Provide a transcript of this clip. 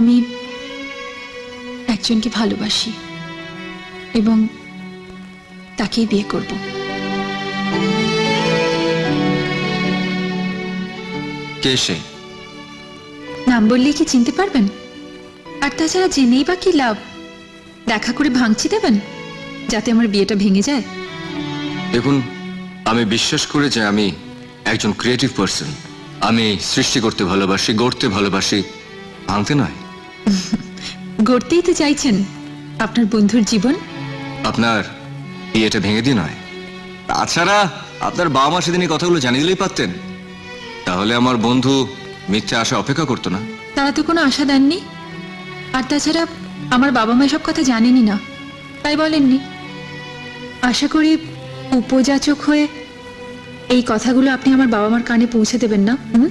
আমি একজনকে ভালোবাসি এবং তাকেই বিয়ে করব। কে সে? নাম বললেই কি চিনতে পারবেন? আর তাছাড়া জেনেই বা কি লাভ? দেখা করে ভাঙছি দেবেন? যাতে আমার বিয়েটা ভেঙে যায়? দেখুন আমি বিশ্বাস করে যে আমি একজন ক্রিয়েটিভ পার্সন আমি সৃষ্টি করতে ভালোবাসি গড়তে ভালোবাসি ভাঙতে নয়। গড়তেই তো চাইছেন আপনার বন্ধুর জীবন? আপনার বিয়েটা ভেঙে দিয়ে নয়। তাছাড়া আপনার বাবা মা সেদিন এই কথাগুলো জানিয়ে দিলেই পারতেন। তাহলে আমার বন্ধু মিথ্যে আশা অপেক্ষা করতো না। তারা তো কোনো আশা দেননি। আর তাছাড়া আমার বাবা মা সব কথা জানেনই না। তাই বলেননি। আশা করি উপযাচক হয়ে এই কথাগুলো আপনি আমার বাবা মার কানে পৌঁছে দেবেন না হুম?